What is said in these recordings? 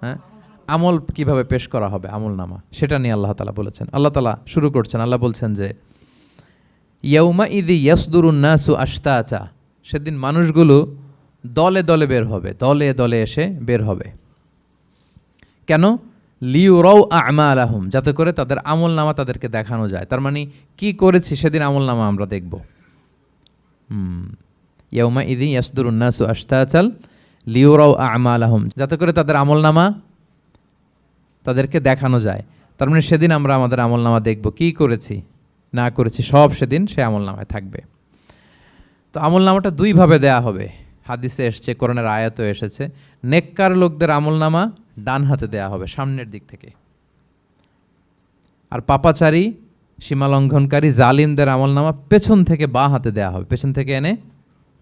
হ্যাঁ? আমল কীভাবে পেশ করা হবে? আমল নামা। সেটা নিয়ে আল্লাহ তালা বলেছেন। আল্লাহ তালা শুরু করছেন। আল্লাহ বলছেন যে ইয়ৌমা ইদি ইয়াসদুরুন্নাসু আশতাচা সেদিন মানুষগুলো দলে দলে বের হবে। দলে দলে এসে বের হবে। কেন? লিউরাও আমা আলাহুম যাতে করে তাদের আমল নামা তাদেরকে দেখানো যায়। তার মানে কি করেছি সেদিন আমল নামা আমরা দেখব। ইয়ৌমা ইদি ইয়াসদুরুন্নাসু আশতাচাল লিউরাও আমা আলাহুম যাতে করে তাদের আমল নামা তাদেরকে দেখানো যায়। তার মানে সেদিন আমরা আমাদের আমল নামা দেখব, কি করেছি, না করেছি, সব সেদিন সে আমল নামায় থাকবে। তো আমল নামাটা দুইভাবে দেয়া হবে। হাদিসে এসছে, কোরআনের আয়াতও এসেছে। নেককার লোকদের আমল নামা ডান হাতে দেয়া হবে, সামনের দিক থেকে। আর পাপাচারী সীমা লঙ্ঘনকারী জালিমদের আমল নামা পেছন থেকে বা হাতে দেয়া হবে। পেছন থেকে এনে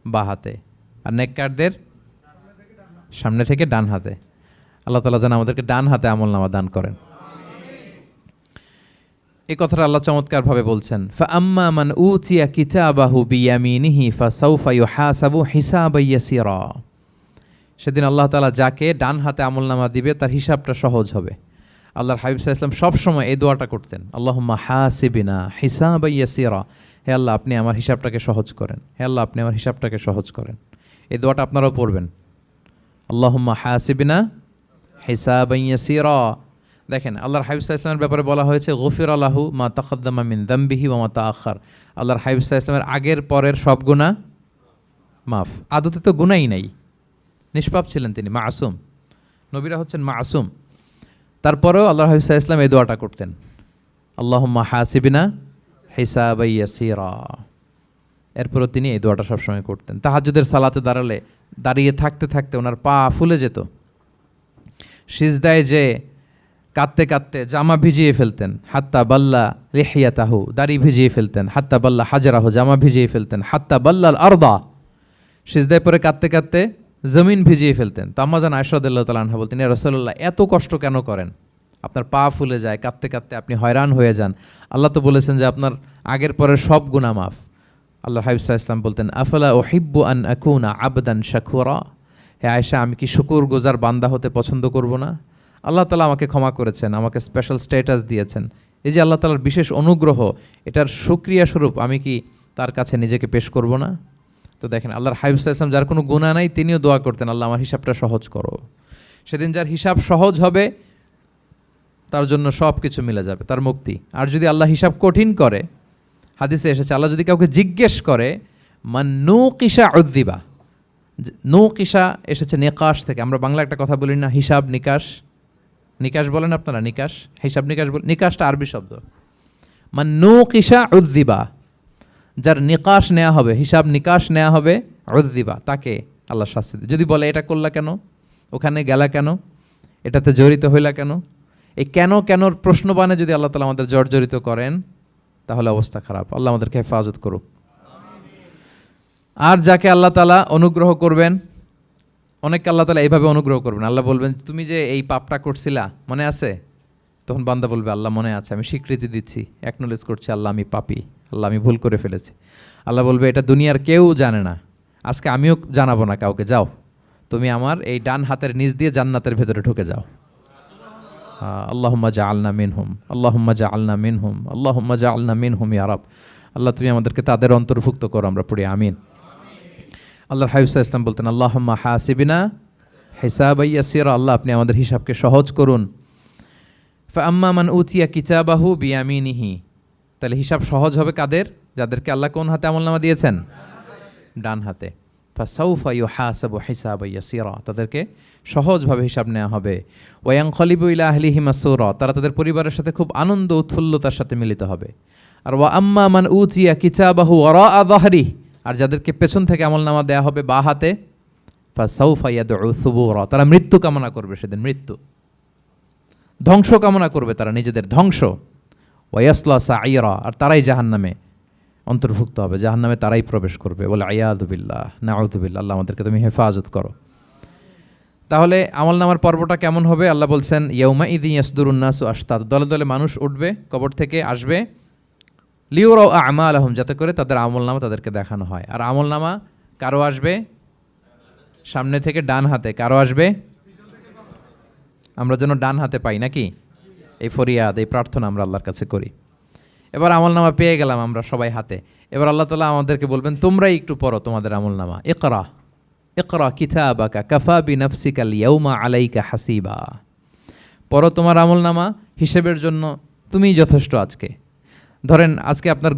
বা হাতে। আর নেককারদের সামনে থেকে ডান হাতে। আল্লাহ তালা যেন আমাদেরকে ডান হাতে আমল নামা দান করেন। এই কথাটা আল্লাহ চমৎকারভাবে বলছেন ফা আম্মা মান উতিয়া কিতাবাহু বিয়ামিনিহি ইউহাসাবু হিসাবা ইয়াসিরা। সেদিন আল্লাহ তালা যাকে ডান হাতে আমলনামা দিবে, তার হিসাবটা সহজ হবে। আল্লাহর হাবিব সাল্লাল্লাহু আলাইহি সব সময় এই দোয়াটা করতেন, আল্লাহুম্মা হাসিবিনা হিসাবা ইয়াসিরা। হে আল্লাহ, আপনি আমার হিসাবটাকে সহজ করেন। হে আল্লাহ, আপনি আমার হিসাবটাকে সহজ করেন। এই দোয়াটা আপনারাও পড়বেন। আল্লাহুম্মা হাসিবিনা হিসাবা ইয়াসিরা। দেখেন, আল্লাহর হাবিব ইসলামের ব্যাপারে বলা হয়েছে, গফির আল্লাহু মা তখদ্দামা মিন দাম্বিহি ওয়া মা তাআখার। আল্লাহর হাবিব ইসলামের আগের পরের সব গুনাহ মাফ। আদতে তো গুনাই নাই। নিষ্পাপ ছিলেন তিনি, মাসুম। নবীরা হচ্ছেন মাসুম। তারপরেও আল্লাহর হাবিব ইসলাম এই দোয়াটা করতেন। আল্লাহুম্মা হাসিবিনা হিসাব ইয়াসিরা। এরপরও তিনি এই দোয়াটা সবসময় করতেন। তাহাজ্জুদের সালাতে দাঁড়ালে, দাঁড়িয়ে থাকতে থাকতে ওনার পা ফুলে যেত। সিজদায় যে কাঁদতে কাঁদতে জামা ভিজিয়ে ফেলতেন, হাত্তা বাল্লা রেহিয়া তাহু দাড়ি ভিজিয়ে ফেলতেন, হাত্তা বাল্লা হাজারাহু, জামা ভিজিয়ে ফেলতেন, হাত্তা বাল্লাল আরদা। সিজদায় পরে কাঁদতে কাঁদতে জমিন ভিজিয়ে ফেলতেন। তো আম্মাজান আয়সরাদুল্লাহ তালাহা বলতেন রসল্লাহ এত কষ্ট কেন করেন? আপনার পা ফুলে যায়, কাঁদতে কাঁদতে আপনি হয়রান হয়ে যান। আল্লাহ তো বলেছেন যে আপনার আগের পরের সব গুণা মাফ। আল্লাহ হাবিবসা ইসলাম বলতেন, আফলা ও হিব্বু আন আকুনা আবদান শাকুরা? হে আয়সা আমি কি শুকুর গোজার বান্দা হতে পছন্দ করব না? আল্লাহ তালা আমাকে ক্ষমা করেছেন, আমাকে স্পেশাল স্ট্যাটাস দিয়েছেন। এই যে আল্লাহ তালার বিশেষ অনুগ্রহ, এটার সুক্রিয়া স্বরূপ আমি কি তার কাছে নিজেকে পেশ করব না? তো দেখেন, আল্লাহর হাবিবসা ইসলাম যার কোনো গুণা নাই, তিনিও দোয়া করতেন, আল্লাহ, আমার হিসাবটা সহজ করো। সেদিন যার হিসাব সহজ হবে, তার জন্য সব কিছু মিলে যাবে, তার মুক্তি। আর যদি আল্লাহ হিসাব কঠিন করে হাদিসে এসেছে, আল্লাহ যদি কাউকে জিজ্ঞেস করে মান নৌ কিসা উদ্দিবা নৌ কিসা এসেছে নিকাশ থেকে। আমরা বাংলা একটা কথা বলি না, হিসাব নিকাশ। নিকাশ বলেন আপনারা, নিকাশ? হিসাব নিকাশ বল, নিকাশটা আরবি শব্দ। মান নৌ কিসা উদ্দিবা যার নিকাশ নেওয়া হবে, হিসাব নিকাশ নেওয়া হবে উদ্দিবা তাকে আল্লাহ শাস্তি। যদি বলে, এটা করলা কেন? ওখানে গেলা কেন? এটাতে জড়িত হইলা কেন? এই কেন কেনর প্রশ্নবানে যদি আল্লাহ তালা আমাদের জর্জরিত করেন তাহলে অবস্থা খারাপ। আল্লাহ আমাদেরকে হেফাজত করুক। আর যাকে আল্লাহ তালা অনুগ্রহ করবেন, অনেককে আল্লাহ তালা এইভাবে অনুগ্রহ করবেন। আল্লাহ বলবেন, তুমি যে এই পাপটা করছিলা, মনে আছে? তখন বান্দা বলবে, আল্লাহ, মনে আছে, আমি স্বীকৃতি দিচ্ছি অ্যাকনোলেজ করছি, আল্লাহ, আমি পাপি, আল্লাহ, আমি ভুল করে ফেলেছি। আল্লাহ বলবে, এটা দুনিয়ার কেউ জানে না। আজকে আমিও জানাব না কাউকে, যাও। তুমি আমার এই ডান হাতের নিচ দিয়ে জান্নাতের ভেতরে ঢুকে যাও। আল্লাহম্মা জা আলনা মিনহুম, আল্লাহম্মা জা আলনা মিনহুম, আল্লাহম্মা জা আলনা মিনহুম ইয়ারব আল্লাহ, তুমি আমাদেরকে তাদের অন্তর্ভুক্ত করো, আমরা পড়ি, আমিন। আল্লাহর হাবিবসা ইসলাম বলতেন, আল্লাহম্মা হাসিবিনা হিসাব ইয়াসির আল্লাহ, আপনি আমাদের হিসাবকে সহজ করুন। আম্মা মান উতিয়া কিতাবাহু বিয়ামিনিহি তাহলে হিসাব সহজ হবে কাদের? যাদেরকে আল্লাহ কোন হাতে আমলনামা দিয়েছেন? ডান হাতে। ফাসাউফা ইউ হাসাবু হিসাব ইয়াসিরা। তাদেরকে সহজভাবে হিসাব নেওয়া হবে। ওয়াং খলিবু ইলা আহলি হিমাসুর তারা তাদের পরিবারের সাথে খুব আনন্দ উৎফুল্লতার সাথে মিলিত হবে। আর ওয়া আম্মা মান উচিয়া কিতাবাহু ওরা আদাহরি আর যাদেরকে পেছন থেকে আমলনামা দেওয়া হবে বা হাতে, ফাসাউফা ইয়াদউ সুবুরা। তারা মৃত্যু কামনা করবে সেদিন, মৃত্যু। ধ্বংস কামনা করবে তারা, নিজেদের ধ্বংস। ওয়াসলা সাইরা আর তারাই জাহান্নামে। অন্তর্ভুক্ত হবে, জাহান্নামে তারাই প্রবেশ করবে। বলে আয়াদুবিল্লাহ নাউদুবিল্লাহ আল্লাহ আমাদেরকে তুমি হেফাজত করো। তাহলে আমল নামার পর্বটা কেমন হবে? আল্লাহ বলছেন ইয়ৌমা ইদি ইয়াসদুরুন্নাসু আস্তাদ দলে দলে মানুষ উঠবে, কবর থেকে আসবে। লিওর আমা আলহম যাতে করে তাদের আমল নামা তাদেরকে দেখানো হয়। আর আমল নামা কারও আসবে? সামনে থেকে ডান হাতে কারও আসবে? আমরা যেন ডান হাতে পাই, নাকি? এই ফরিয়াদ, এই প্রার্থনা আমরা আল্লাহর কাছে করি। এবার আমল নামা পেয়ে গেলাম আমরা সবাই হাতে। এবার আল্লাহ তালা আমাদেরকে বলবেন, তোমরাই একটু পড়ো তোমাদের আমল নামা একরা একরা কিতাবাকা কাফা বি নফসিকাল ইয়ৌমা আলাইকা হাসিবা। পড়ো তোমার আমল নামা হিসেবের জন্য, তুমিই যথেষ্ট আজকে। ধরেন, আজকে আপনার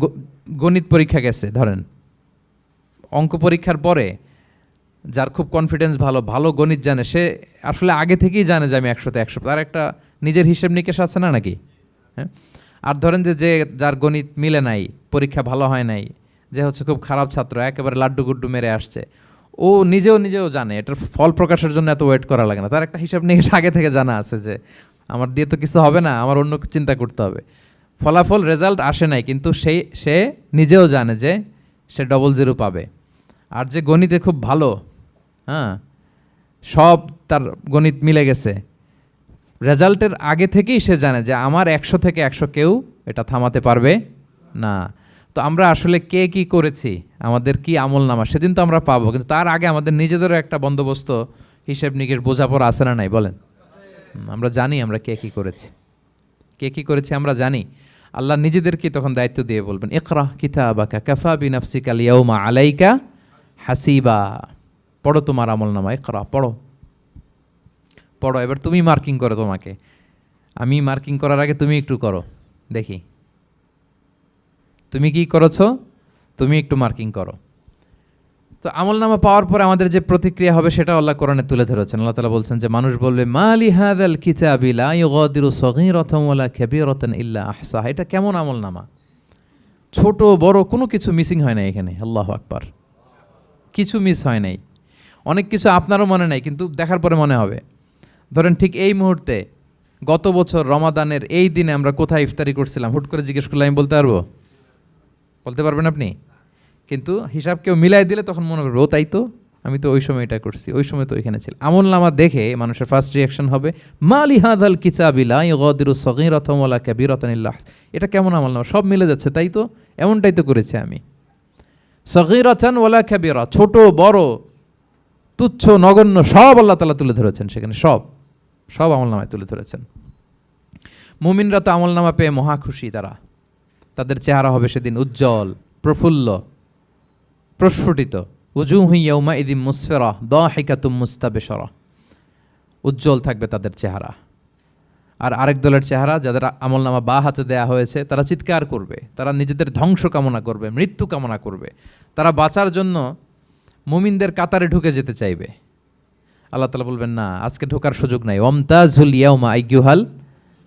গণিত পরীক্ষা গেছে, ধরেন। অঙ্ক পরীক্ষার পরে যার খুব কনফিডেন্স ভালো ভালো গণিত জানে, সে আসলে আগে থেকেই জানে যে আমি একশোতে একশো, তার একটা নিজের হিসেব নিকেশ আছে না নাকি? হ্যাঁ? আর ধরেন যে যে যার গণিত মিলে নাই, পরীক্ষা ভালো হয় নাই, যে হচ্ছে খুব খারাপ ছাত্র, একেবারে লাড্ডু গুড্ডু মেরে আসছে, ও নিজেও নিজেও জানে, এটার ফল প্রকাশের জন্য এত ওয়েট করা লাগে না। তার একটা হিসাব নিকেশ আগে থেকে জানা আছে যে, আমার দিয়ে তো কিছু হবে না, আমার অন্য চিন্তা করতে হবে। ফলাফল রেজাল্ট আসে নাই, কিন্তু সেই সে নিজেও জানে যে, সে ডবল জিরো পাবে। আর যে গণিতে খুব ভালো হ্যাঁ সব তার গণিত মিলে গেছে। রেজাল্টের আগে থেকেই সে জানে যে আমার একশো থেকে একশো কেউ এটা থামাতে পারবে না। তো আমরা আসলে কে কি করেছি? আমাদের কি আমল নামা? সেদিন তো আমরা পাবো, কিন্তু তার আগে আমাদের নিজেদেরও একটা বন্দোবস্ত হিসেব নিকেশ বোঝাপড় আছে না নাই? বলেন। আমরা জানি আমরা কে কি করেছি। কে কি করেছি আমরা জানি। আল্লাহ নিজেদেরকে তখন দায়িত্ব দিয়ে বলবেন, ইকরা কিতাবাকা কাফা বি নাফসিকা লিয়াউমা আলাইকা হাসিবা। পড়ো তোমার আমল নামা, ইকরা, পড়ো। পড়ো, এবার তুমি মার্কিং করো তোমাকে। আমি মার্কিং করার আগে তুমি একটু করো, দেখি। তুমি কি করেছ? তুমি একটু মার্কিং করো। তো আমল নামা পাওয়ার পরে আমাদের যে প্রতিক্রিয়া হবে সেটা আল্লাহ কোরআনে তুলে ধরেছেন। আল্লাহ তালা বলছেন যে, মানুষ বলবে মালি হাদাল কিতাবি লা ইউগাদিরু সগীরাতাম ওয়ালা কাবীরাতান ইল্লা এটা কেমন আমল নামা? ছোট, বড়, কোনো কিছু মিসিং হয় না এখানে। আল্লাহু আকবার। কিছু মিস হয় নাই। অনেক কিছু আপনারও মনে নাই, কিন্তু দেখার পরে মনে হবে। ধরেন ঠিক এই মুহূর্তে গত বছর রমাদানের এই দিনে আমরা কোথায় ইফতারি করছিলাম? হুট করে জিজ্ঞেস করলে আমি বলতে পারব? বলতে পারবেন আপনি? কিন্তু হিসাব কেউ মিলাই দিলে তখন মনে করবে, ও, তাই তো? আমি তো ওই সময় এটা করছি, ওই সময় তো ওইখানে ছিল আমল নামা দেখে মানুষের ফার্স্ট রিয়াকশন হবে মালি হাদাল কিতাবিলা ইগদিরু সগীরাতাম ওয়ালা কাবীরাতান ইল্লা আহস-" এটা কেমন আমল নামা? সব মিলে যাচ্ছে, তাই তো? এমনটাই তো করেছি আমি। সগীরাতান ওয়ালা কাবীরা, ছোট, বড়, তুচ্ছ, নগণ্য সব আল্লাহ তালা তুলে ধরেছেন সেখানে, সব। সব আমল নামায় তুলে ধরেছেন। মুমিনরা তো আমল নামা পেয়ে মহা খুশি তারা। তাদের চেহারা হবে সেদিন উজ্জ্বল, প্রফুল্ল, প্রস্ফুটিত। উজু হুইয়াউমা ইদিম মুসফেরা দ হেকাতুম মুস্তাবেসরা উজ্জ্বল থাকবে তাদের চেহারা। আর আরেক দলের চেহারা যাদের আমল নামা বা হাতে দেয়া হয়েছে, তারা চিৎকার করবে, তারা নিজেদের ধ্বংস কামনা করবে, মৃত্যু কামনা করবে। তারা বাঁচার জন্য মুমিনদের কাতারে ঢুকে যেতে চাইবে। আল্লাহ তালা বলবেন, না, আজকে ঢোকার সুযোগ নাই। অমতাজুল ইয়াউমা আইগুহাল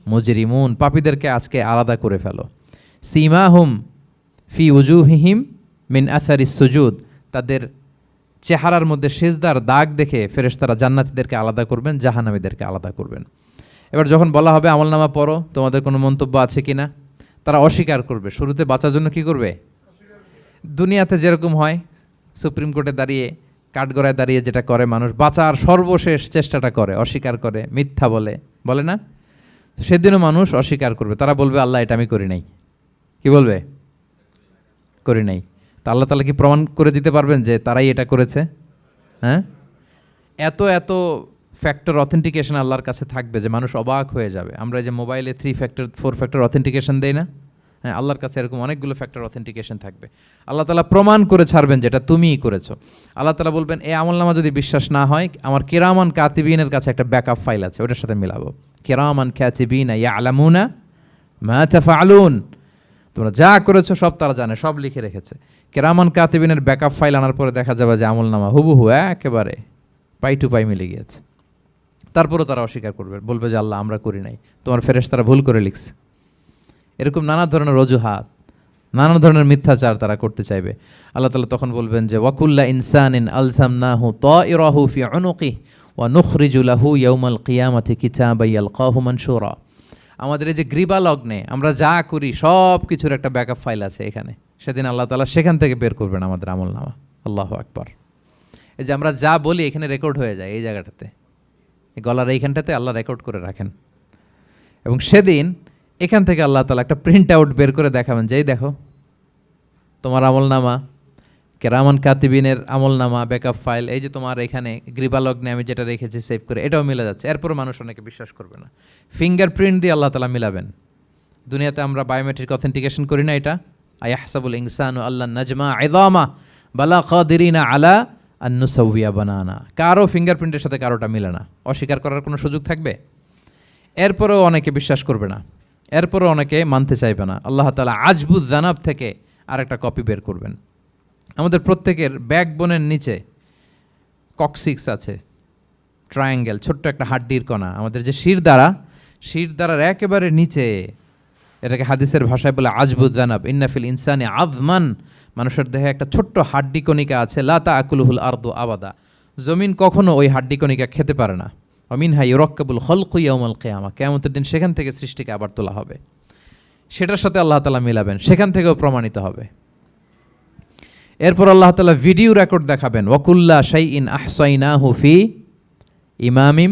মুজরিমুন। পাপীদেরকে আজকে আলাদা করে ফেলো। সীমাহুম ফি উজুহিহিম মিন আসারি সুজুদ। তাদের চেহারার মধ্যে সেজদার দাগ দেখে ফেরেশতারা জান্নাতীদেরকে আলাদা করবেন জাহানামীদেরকে আলাদা করবেন। এবার যখন বলা হবে আমলনামা পড়ো, তোমাদের কোনো মন্তব্য আছে কি না? তারা অস্বীকার করবে। শুরুতে বাঁচার জন্য কি করবে? দুনিয়াতে যেরকম হয়, সুপ্রিম কোর্টে দাঁড়িয়ে কাঠগড়ায় দাঁড়িয়ে যেটা করে মানুষ, বাঁচার সর্বশেষ চেষ্টাটা করে, অস্বীকার করে, মিথ্যা বলে বলে না? সেদিনও মানুষ অস্বীকার করবে। তারা বলবে, আল্লাহ, এটা আমি করি নাই। কি বলবে? করি নাই। তা আল্লাহ তালা কি প্রমাণ করে দিতে পারবেন যে তারাই এটা করেছে? হ্যাঁ? এত এত ফ্যাক্টর অথেন্টিকেশন আল্লাহর কাছে থাকবে যে মানুষ অবাক হয়ে যাবে। আমরা যে মোবাইলে three factor four factor authentication দেই না? হ্যাঁ আল্লাহর কাছে এরকম অনেকগুলো ফ্যাক্টর অথেন্টিকেশন থাকবে। আল্লাহ তালা প্রমাণ করে ছাড়বেন যেটা তুমিই করেছ। আল্লাহ তালা বলবেন এই আমলনামা যদি বিশ্বাস না হয়, আমার কেরামান কাতিবিনের কাছে একটা ব্যাকআপ ফাইল আছে, ওটার সাথে মিলাবো। কেরামান খ্যাতিবিন ইয়া আলামুনা মা তাফআলুন। তোমরা যা করেছ সব তারা জানে, সব লিখে রেখেছে। কেরামান কাতিবিনের ব্যাকআপ ফাইল আনার পরে দেখা যাবে যে আমলনামা হুবহু একেবারে পাই টু পাই মিলে গিয়েছে। তারপরেও তারা অস্বীকার করবে, বলবে যে, আল্লাহ, আমরা করি নাই। তোমার ফেরেশ তারা ভুল করে লিখছে। এরকম নানা ধরনের অজুহাত, নানা ধরনের মিথ্যাচার তারা করতে চাইবে। আল্লাহ তালা তখন বলবেন যে, ওয়াকুল্লা ইনসান ইন আলসামনাহু ত ইরাহু ফি অনুকি ওয়া নুখরিজুলাহু ইয়াউমাল কিয়ামাতি কিতাবা ইয়ালকাহু মানশুরা। আমাদের এই যে গ্রীবা লগ্নে আমরা যা করি, সব কিছুর একটা ব্যাকআপ ফাইল আছে এখানে। সেদিন আল্লাহ তালা সেখান থেকে বের করবেন আমাদের আমল নামা। আল্লাহ আকবার। এই যে আমরা যা বলি এখানে রেকর্ড হয়ে যায় এই জায়গাটাতে। এই গলার এইখানটাতে আল্লাহ রেকর্ড করে রাখেন। এবং সেদিন এখান থেকে আল্লাহ তালা একটা প্রিন্ট আউট বের করে দেখাবেন যে এই দেখো, তোমার আমল নামা কেরামান কাতিবিনের আমলনামা ব্যাকআপ ফাইল এই যে তোমার এখানে গ্রীবালগ্নে আমি যেটা রেখেছি সেভ করে, এটাও মিলে যাচ্ছে। এরপর মানুষ অনেকে বিশ্বাস করবে না। ফিঙ্গারপ্রিন্ট দিয়ে আল্লাহ তালা মিলাবেন। দুনিয়াতে আমরা বায়োমেট্রিক অথেন্টিকেশন করি না এটা। আই আয়াহসাবুল ইনসান আল্লাহ নাজমা আয়দামা বালা কাদিরিনা আলা আন্নুসাউয়া বানানা। কারও ফিঙ্গারপ্রিন্টের সাথে কারোটা মিলে না। অস্বীকার করার কোনো সুযোগ থাকবে? এরপরেও অনেকে বিশ্বাস করবে না। এরপরও অনেকে মানতে চাইবে না। আল্লাহ তালা আজবুদ জানাব থেকে আরেকটা কপি বের করবেন। আমাদের প্রত্যেকের ব্যাকবোনের নিচে কক্সিক্স আছে ট্রায়াঙ্গেল ছোট্ট একটা হাড্ডির কণা। আমাদের যে শির দ্বারা, শির দ্বারার একেবারে নিচে, এটাকে হাদিসের ভাষায় বলে আজবুদ জানাব। ইন্নাফিল ইনসানি আজমান মানুষের দেহে একটা ছোট্ট হাড্ডি কণিকা আছে লাতা আকুলহুল আর্দু আবাদা। জমিন কখনো ওই হাড্ডি কণিকা খেতে পারে না। অমিন হাই রক্কাবুল হলকু ইয়ামাল কেয়ামা, কেয়ামতের দিন সেখান থেকে সৃষ্টিকে আবার তোলা হবে। সেটার সাথে আল্লাহ তালা মিলাবেন, সেখান থেকেও প্রমাণিত হবে। এরপর আল্লাহ তালা ভিডিও রেকর্ড দেখাবেন, ওয়াকুল্লা শাই ইন আহসাইনা হুফি ইমামিম,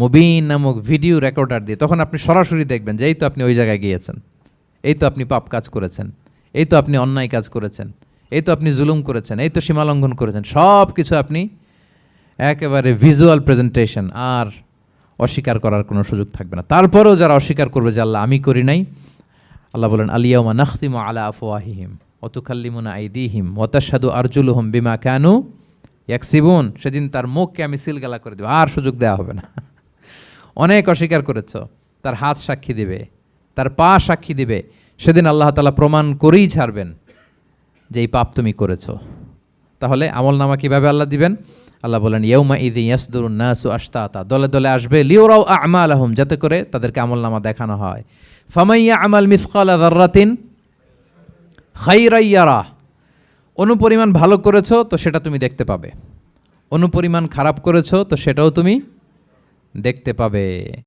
মুবিন নামক ভিডিও রেকর্ডার দিয়ে। তখন আপনি সরাসরি দেখবেন যে এই তো আপনি ওই জায়গায় গিয়েছেন, এই তো আপনি পাপ কাজ করেছেন, এই তো আপনি অন্যায় কাজ করেছেন, এই তো আপনি জুলুম করেছেন, এই তো সীমালঙ্ঘন করেছেন সব কিছু আপনি একেবারে ভিজুয়াল প্রেজেন্টেশন আর অস্বীকার করার কোনো সুযোগ থাকবে না। তারপরেও যারা অস্বীকার করবে যে আল্লাহ আমি করি নাই, আল্লাহ বলেন আলিয়াউমা নাখতিমু আলা আফওয়াহিহিম ওতুকাল্লিমুনা আইদিহিম ওয়াতাশহাদু আরজুলুহুম বিমা কানু ইয়াকসিবুন। সেদিন তার মুখকে আমি সিলগালা করে দেব, আর সুযোগ দেওয়া হবে না। অনেক অস্বীকার করেছ, তার হাত সাক্ষী দিবে, তার পা সাক্ষী দিবে। সেদিন আল্লাহ তালা প্রমাণ করেই ছাড়বেন যে এই পাপ তুমি করেছ। তাহলে আমল নামা কীভাবে আল্লাহ দিবেন? আল্লাহ বলেন ইয়ৌমা ইদি নাসু আশতাতা। দলে দলে আসবে লিওরাও আমাল আহম যাতে করে তাদেরকে আমল নামা দেখানো হয়। ফামাইয়া আমাল মিসকালা দার্রাতিন খাইরাইয়ারা অনুপরিমাণ ভালো করেছ, তো সেটা তুমি দেখতে পাবে। অনুপরিমাণ খারাপ করেছ, তো সেটাও তুমি দেখতে পাবে।